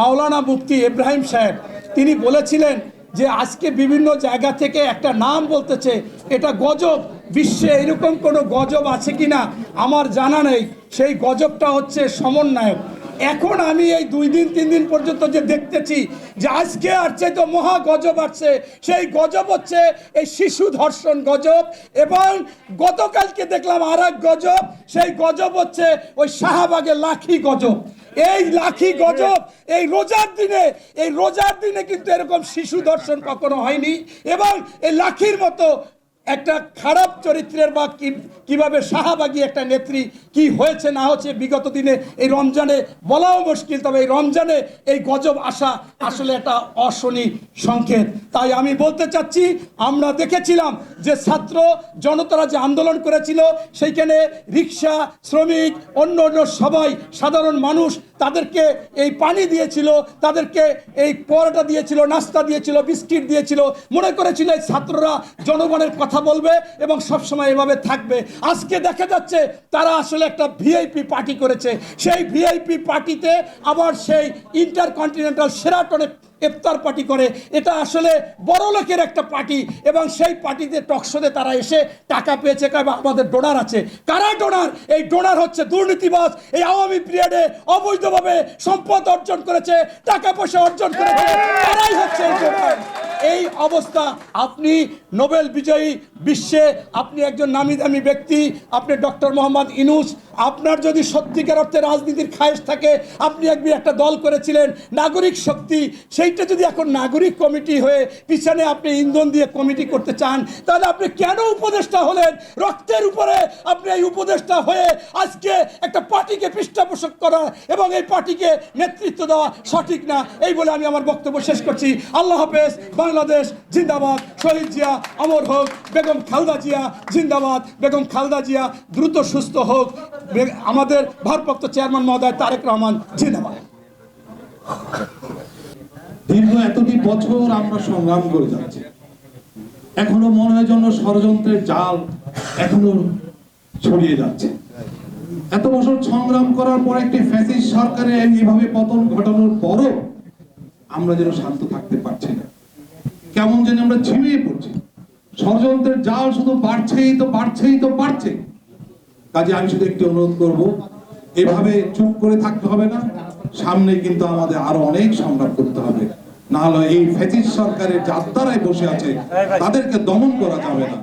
মাওলানা মুফতি ইব্রাহিম সাহেব, তিনি বলেছিলেন যে আজকে বিভিন্ন জায়গা থেকে একটা নাম বলতেছে, এটা গজব, বিশ্বে এরকম কোনো গজব আছে কিনা আমার জানা নেই। সেই গজবটা হচ্ছে সমন্বয়ক। এখন আমি এই দুই দিন, তিন দিন পর্যন্ত যে দেখতেছি যে আজকে আসছে তো মহা গজব আসছে। সেই গজব হচ্ছে এই শিশু ধর্ষণ গজব এবং গতকালকে দেখলাম আর গজব। সেই গজব হচ্ছে ওই শাহবাগের লাখি গজব। এই লাখি গজব এই রোজার দিনে এই রোজার দিনে কিন্তু এরকম শিশু দর্শন কখনো হয়নি। এবং এই লাখির মতো একটা খারাপ চরিত্রের বা কি- কীভাবে শাহাবাগী একটা নেত্রী কি হয়েছে না হচ্ছে বিগত দিনে এই রমজানে বলাও মুশকিল তবে এই রমজানে এই গজব আসা আসলে একটা অশনি সংকেত। তাই আমি বলতে চাচ্ছি আমরা দেখেছিলাম যে ছাত্র জনতারা যে আন্দোলন করেছিল, সেইখানে রিক্সা, শ্রমিক, অন্য অন্য সবাই, সাধারণ মানুষ তাদেরকে এই পানি দিয়েছিল, তাদেরকে এই পরোটা দিয়েছিল, নাস্তা দিয়েছিল, বিস্কিট দিয়েছিল। মনে করেছিল এই ছাত্ররা জনগণের কথা বলবে এবং সবসময় এভাবে থাকবে। আজকে দেখা যাচ্ছে তারা আসলে একটা ভিআইপি পার্টি করেছে। সেই ভিআইপি পার্টিতে আবার সেই ইন্টারকন্টিনেন্টাল সেরাটনে ইফতার পার্টি করে। এটা আসলে বড় লোকের একটা পার্টি এবং সেই পার্টিতে টকশোতে তারা এসে টাকা পেয়েছে। কারণ আমাদের ডোনার আছে। কারা ডোনার? এই ডোনার হচ্ছে দুর্নীতিবাস এই আওয়ামী পিরিয়ডে অবৈধভাবে সম্পদ অর্জন করেছে, টাকা পয়সা অর্জন করেছে। তারাই হচ্ছে এই ডোনার। এই অবস্থা আপনি নোবেল বিজয়ী বিশ্বে আপনি একজন নামি দামি ব্যক্তি, আপনি ডক্টর মোহাম্মদ ইনুস। আপনার যদি সত্যিকার অর্থে রাজনীতির খায়েশ থাকে, আপনি একদিন একটা দল করেছিলেন, নাগরিক শক্তি। সেইটা যদি এখন নাগরিক কমিটি হয়ে পিছনে আপনি ইন্ধন দিয়ে কমিটি করতে চান, তাহলে আপনি কেন উপদেষ্টা হলেন? রক্তের উপরে আপনি এই উপদেষ্টা হয়ে আজকে একটা পার্টিকে পৃষ্ঠপোষক করা এবং এই পার্টিকে নেতৃত্ব দেওয়া সঠিক না। এই বলে আমি আমার বক্তব্য শেষ করছি। আল্লাহ হাফেজ। বাংলাদেশ জিন্দাবাদ। শহীদ জিয়া, অমর হোক, বেগম খালদা জিয়া, জিন্দাবাদ। বেগম খালদা জিয়া দ্রুত সুস্থ হোক। আমাদের ভারপ্রাপ্ত চেয়ারম্যান মহোদয় তারেক রহমান জিন্দাবাদ। দীর্ঘ এতটি বছর আমরা সংগ্রাম করে যাচ্ছি। এখনও মনে যেন ষড়যন্ত্রের জাল এখনও ছড়িয়ে যাচ্ছে। এত বছর সংগ্রাম করার পর একটি ফ্যাসিস সরকারের এইভাবে পতন ঘটানোর পরও আমরা যেন শান্ত থাকতে পারছি না কেমন যেন আমরা ঝিমিয়ে পড়ছি। ষড়যন্ত্রের জাল শুধু বাড়ছেই তো বাড়ছেই তো বাড়ছে। কাজে আমি শুধু একটি অনুরোধ করব, এভাবে চুপ করে থাকতে হবে না। সামনে কিন্তু আমাদের আরও অনেক সংগ্রাম করতে হবে। না হলে এই ফেসিস সরকারের যার দ্বারাই বসে আছে, তাদেরকে দমন করা যাবে না।